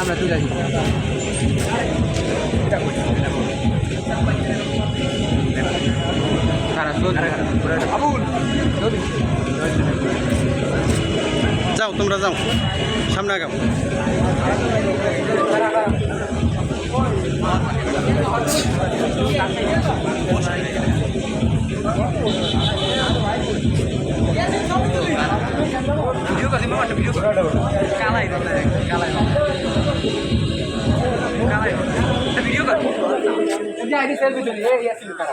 আমরা তুলে খারাপ যাও তোমরা যাও। সামনে আগাও। ভিডিও কালাই কালাই। আইডি সেলফি তুলি এই ইয়াসিন কারা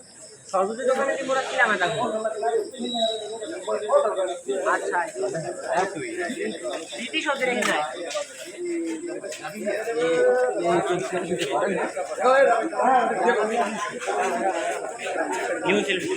সরস্বতী দোকানে কি মোরা কিনা এটা আচ্ছা দিদি শব্দ রেখে যায় নিউ সেলফি